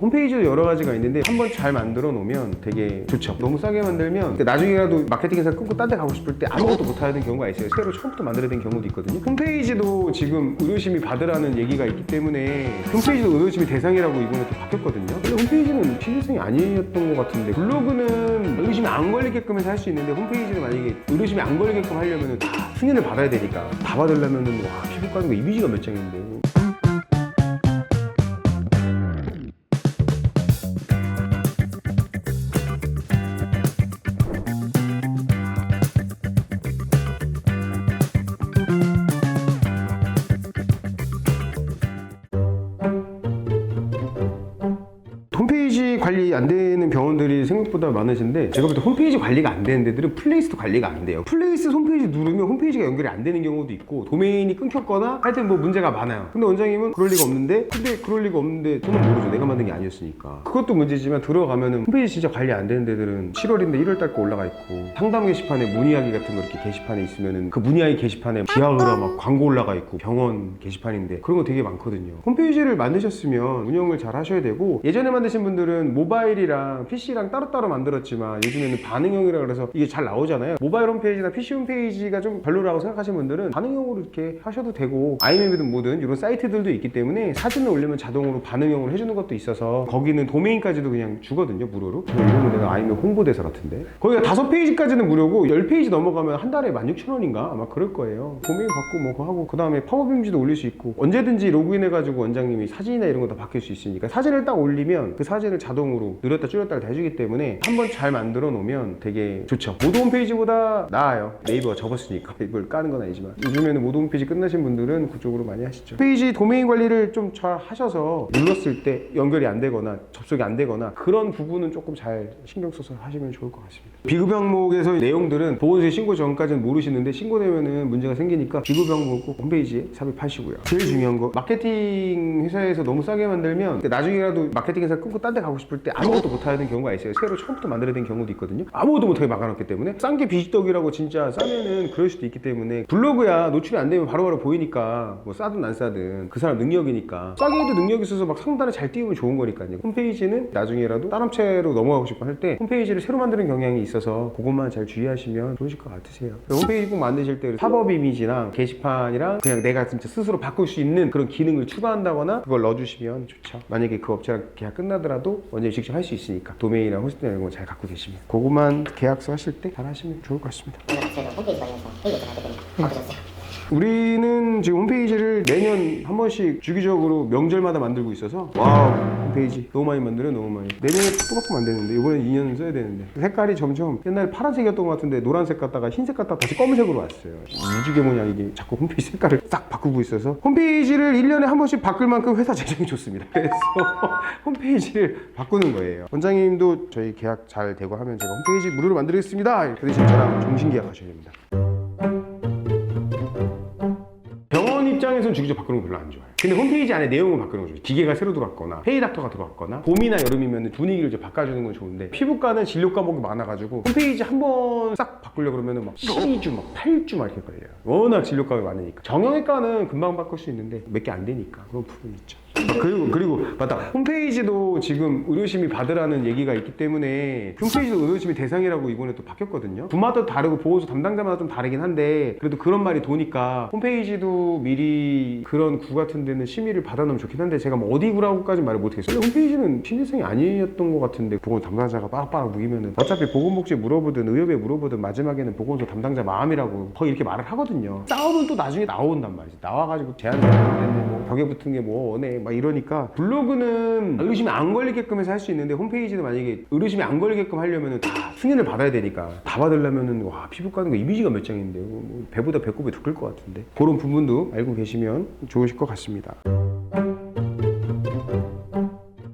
홈페이지도 여러 가지가 있는데 한번 잘 만들어 놓으면 되게 좋죠. 너무 싸게 만들면 나중에라도 마케팅 회사 끊고 딴 데 가고 싶을 때 아무것도 못 하야 되는 경우가 있어요. 새로 처음부터 만들어야 되는 경우도 있거든요. 홈페이지도 지금 의료심이 받으라는 얘기가 있기 때문에 홈페이지도 의료심이 대상이라고 이번에 또 바뀌었거든요. 근데 홈페이지는 필요성이 아니었던 것 같은데 블로그는 의료심이 안 걸리게끔 해서 할 수 있는데 홈페이지는 만약에 의료심이 안 걸리게끔 하려면 다 승인을 받아야 되니까 다 받으려면은 와 피부 까는 거 이미지가 몇 장인데 홈페이지 관리 안 되는 병원들이 생각보다 많으신데 제가 볼 때 홈페이지 관리가 안 되는 데들은 플레이스도 관리가 안 돼요. 플레이스 홈페이지 누르면 홈페이지가 연결이 안 되는 경우도 있고 도메인이 끊겼거나 하여튼 뭐 문제가 많아요. 근데 원장님은 그럴 리가 없는데 근데 그럴 리가 없는데 저는 모르죠. 내가 만든 게 아니었으니까. 그것도 문제지만 들어가면은 홈페이지 진짜 관리 안 되는 데들은 7월인데 1월 달 거 올라가 있고 상담 게시판에 문의하기 같은 거 이렇게 게시판에 있으면은 그 문의하기 게시판에 기하거나 막 광고 올라가 있고 병원 게시판인데 그런 거 되게 많거든요. 홈페이지를 만드셨으면 운영을 잘 하셔야 되고 예전에 만드신 분들은 모바일이랑 PC랑 따로따로 만들었지만 요즘에는 반응형이라 그래서 이게 잘 나오잖아요. 모바일 홈페이지나 PC 홈페이지가 좀 별로라고 생각하시는 분들은 반응형으로 이렇게 하셔도 되고 아이맵이든 뭐든 이런 사이트들도 있기 때문에 사진을 올리면 자동으로 반응형으로 해주는 것도 있어서 거기는 도메인까지도 그냥 주거든요 무료로. 저 이러면 내가 아이맵 홍보대사 같은데. 거기가 다섯 페이지까지는 무료고 열 페이지 넘어가면 한 달에 16,000원인가 아마 그럴 거예요. 도메인 받고 뭐 하고 그 다음에 팝업 이미지도 올릴 수 있고 언제든지 로그인해가지고 원장님이 사진이나 이런 거 다 바뀔 수 있으니까 사진을 딱 올리면 그 사진을 자동으로 늘렸다 줄였다 다 해주기 때문에 한번 잘 만들어 놓으면 되게 좋죠. 모드 홈페이지보다 나아요. 네이버가 접었으니까 이걸 까는 건 아니지만 요즘에는 모드 홈페이지 끝나신 분들은 그쪽으로 많이 하시죠. 페이지 도메인 관리를 좀 잘 하셔서 눌렀을 때 연결이 안 되거나 접속이 안 되거나 그런 부분은 조금 잘 신경 써서 하시면 좋을 것 같습니다. 비급 항목에서의 내용들은 보건소에 신고 전까지는 모르시는데 신고되면은 문제가 생기니까 비급 항목 꼭 홈페이지에 삽입하시고요. 제일 중요한 거 마케팅 회사에서 너무 싸게 만들면 나중에라도 마케팅 회사 끊고 딴 데 가고 싶을 때 아무것도 못 하야 되는 경우가 있어요. 새로 처음부터 만들어야 되는 경우도 있거든요. 아무것도 못하게 막아놨기 때문에 싼 게 비지떡이라고 진짜 싸면은 그럴 수도 있기 때문에 블로그야 노출이 안 되면 바로바로 보이니까 뭐 싸든 안 싸든 그 사람 능력이니까 싸게 해도 능력이 있어서 막 상단에 잘 띄우면 좋은 거니까요. 홈페이지는 나중에라도 다른 업체로 넘어가고 싶어 할때 홈페이지를 새로 만드는 경향이 있어서 그것만 잘 주의하시면 좋으실 것 같으세요. 홈페이지 꼭 만드실 때 팝업 이미지랑 게시판이랑 그냥 내가 진짜 스스로 바꿀 수 있는 그런 기능을 추가한다거나 그걸 넣어주시면 좋죠. 만약에 그 업체랑 계약 끝나더라도 원장님 직접 할 수 있으니까 도메인이랑 호스팅 이런 거 잘 갖고 계시면 그것만 계약서 하실 때 잘 하시면 좋을 것 같습니다. 제가 홈페이지 관련해서 회의를 좀 하게. 우리는 지금 홈페이지를 매년 한 번씩 주기적으로 명절마다 만들고 있어서 와우 홈페이지. 너무 많이 만들어 너무 많이. 내년에 또밖에 만드는데 이번에 2년 써야 되는데. 색깔이 점점 옛날에 파란색이었던 것 같은데 노란색 갔다가 흰색 갔다가 다시 검은색으로 왔어요. 이주개 모양 이게 자꾸 홈페이지 색깔을 싹 바꾸고 있어서. 홈페이지를 1년에 한 번씩 바꿀 만큼 회사 재정이 좋습니다. 그래서 홈페이지를 바꾸는 거예요. 원장님도 저희 계약 잘 되고 하면 제가 홈페이지 무료로 만들겠습니다. 그 대신 저랑 종신 계약하셔야 됩니다 입장에서는 주기적 바꾸는 거 별로 안 좋아요. 근데 홈페이지 안에 내용을 바꾸는 거 좋아요. 기계가 새로 들어왔거나 페이닥터가 들어왔거나 봄이나 여름이면 분위기를 좀 바꿔주는 건 좋은데 피부과는 진료 과목이 많아가지고 홈페이지 한 번 싹 바꾸려 그러면 막 12주, 막 8주 막 이렇게 걸려요. 워낙 진료 과목이 많으니까. 정형외과는 금방 바꿀 수 있는데 몇 개 안 되니까 그런 부분이 있죠. 그리고 그리고 맞다 홈페이지도 지금 의료심이 받으라는 얘기가 있기 때문에 홈페이지도 의료심이 대상이라고 이번에 또 바뀌었거든요. 부마다 다르고 보호소 담당자마다 좀 다르긴 한데 그래도 그런 말이 도니까 홈페이지도 미리 그런 구 같은 데는 심의를 받아놓으면 좋긴 한데 제가 뭐 어디 구라고까지 말을 못하겠어요. 홈페이지는 심의성이 아니었던 것 같은데 보건 담당자가 빠락빠락 무기면은 어차피 보건복지 물어보든 의협에 물어보든 마지막에는 보건소 담당자 마음이라고 거의 이렇게 말을 하거든요. 싸우면 또 나중에 나온단 말이지. 나와가지고 제안을 했는데 뭐 벽에 붙은 게 뭐 원해 막 이러니까 블로그는 의료심이 안 걸리게끔 해서 할 수 있는데 홈페이지는 만약에 의료심이 안 걸리게끔 하려면 다 승인을 받아야 되니까 다 받으려면은 와 피부 까는 거 이미지가 몇 장인데 뭐 배보다 배꼽이 더 클 것 같은데 그런 부분도 알고 계시면 좋으실 것 같습니다.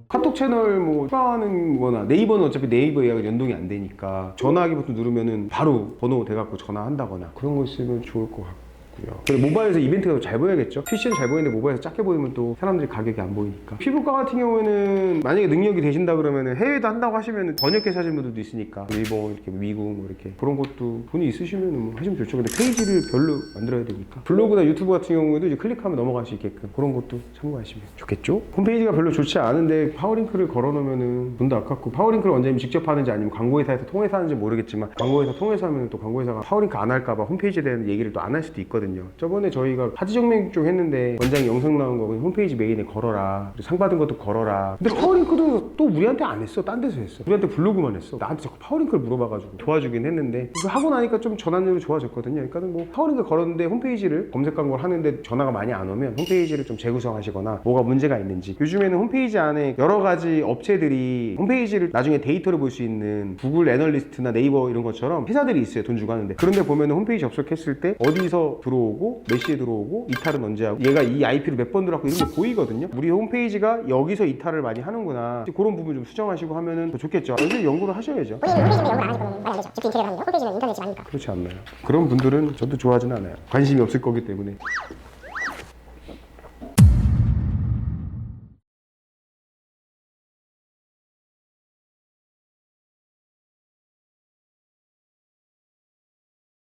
카톡 채널 뭐 추가하는 거나 네이버는 어차피 네이버 예약은 연동이 안 되니까 전화하기 버튼 누르면은 바로 번호 돼갖고 전화한다거나 그런 거 있으면 좋을 것 같고 있고요. 모바일에서 이벤트가 더잘 보여야겠죠. PC는 잘 보이는데 모바일에서 작게 보이면 또 사람들이 가격이 안 보이니까. 피부과 같은 경우에는 만약에 능력이 되신다 그러면 해외도 한다고 하시면 번역해서 하시는 분들도 있으니까 일본 이렇게 미국 뭐 이렇게 그런 것도 돈이 있으시면 뭐 하시면 좋죠. 근데 페이지를 별로 만들어야 되니까 블로그나 유튜브 같은 경우에도 이제 클릭하면 넘어갈 수 있게끔 그런 것도 참고하시면 좋겠죠. 홈페이지가 별로 좋지 않은데 파워링크를 걸어놓으면은 돈도 아깝고 파워링크를 원장님 직접 하는지 아니면 광고회사에서 통해서 하는지 모르겠지만 광고회사 통해서 하면 또 광고회사가 파워링크 안 할까봐 홈페이지에 대한 얘기를 또 안 할 수도 있거든요. 저번에 저희가 하지정맥 쪽 했는데 원장이 영상 나온 거 홈페이지 메인에 걸어라. 상 받은 것도 걸어라. 근데 파워링크도 또 우리한테 안 했어. 딴 데서 했어. 우리한테 블로그만 했어. 나한테 자꾸 파워링크를 물어봐가지고 도와주긴 했는데 그거 하고 나니까 좀 전환율이 좋아졌거든요. 그러니까 뭐 파워링크 걸었는데 홈페이지를 검색 광고를 하는데 전화가 많이 안 오면 홈페이지를 좀 재구성하시거나 뭐가 문제가 있는지 요즘에는 홈페이지 안에 여러 가지 업체들이 홈페이지를 나중에 데이터를 볼 수 있는 구글 애널리스트나 네이버 이런 것처럼 회사들이 있어요. 돈 주고 하는데 그런데 보면 홈페이지 접속했을 때 어디서 들어 오고 몇 시에 들어오고 이탈은 언제 하고 얘가 이 IP를 몇 번 들어왔고 이런 게 보이거든요. 우리 홈페이지가 여기서 이탈을 많이 하는구나. 그런 부분 좀 수정하시고 하면은 더 좋겠죠. 요즘 연구를 하셔야죠. 본인이 홈페이지인데 연구를 안 하실 거면 말이 안 되죠. 집도 인테리어를 하는데 홈페이지는 인터넷이 많으니까. 그렇지 않나요? 그런 분들은 저도 좋아하진 않아요. 관심이 없을 거기 때문에.